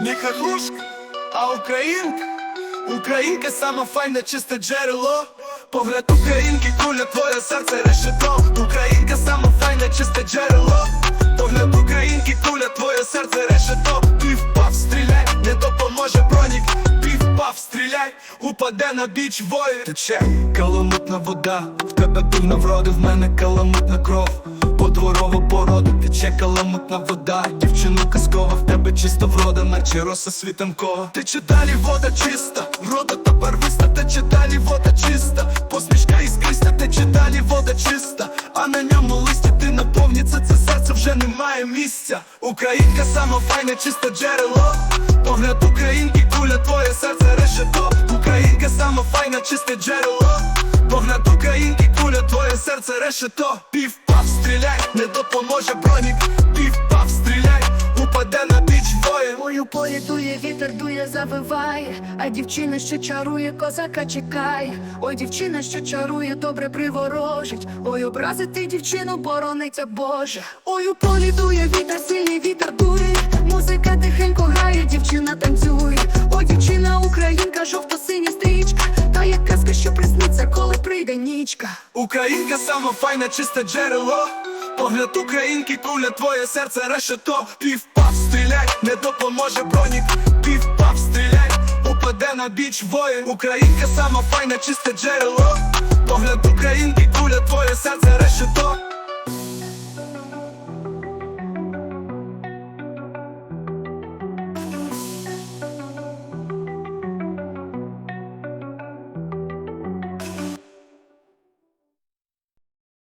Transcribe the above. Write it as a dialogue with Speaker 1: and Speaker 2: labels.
Speaker 1: Не хахушка, а українка. Українка сама файна, чисте джерело. Погляд українки, куля, твоє серце решето. Українка сама файна, чисте джерело. Погляд українки, куля, твоє серце решето. Ти впав, стріляй, не допоможе бронік. Пів-пав, стріляй, упаде на біч воїн Тече каламутна вода, в тебе дивна вроди, в мене каламутна кров тече каламутна вода. Дівчина казкова, в тебе чиста врода, наче роса світанкова. Тече далі вода чиста, врода та барвиста, тече далі вода чиста Посмішка іскриста, тече далі вода чиста А на ньому листя. Ти наповніться, це серце вже немає місця. Українка сама файна, чисте джерело. Погляд українки, куля, твоє серце решето. Українка сама файна, чисте джерело Погляд українки, куля, твоє серце решето Пів-пав, стріляй, не допоможе бронік Пів-пав, стріляй, упаде на біч воїн
Speaker 2: Мою полі вітер дує, завиває, а дівчина, що чарує, козака чекає. Ой, дівчина, що чарує, добре приворожить. Ой, образити дівчину, борониться Боже. Ой, у полі дує, вітер, сильний вітер дує. Музика тихенько грає, дівчина танцює. Ой, дівчина, українка, жовто-синя стрічка. Та як казка, що присниться, прийде нічка.
Speaker 1: Українка сама файна, чисте джерело. Погляд українки, куля, твоє серце решето. Пів-пав, стріляй, не допоможе бронік. Пів-пав, стріляй, упаде на біч воїн. Українка сама файна, чисте джерело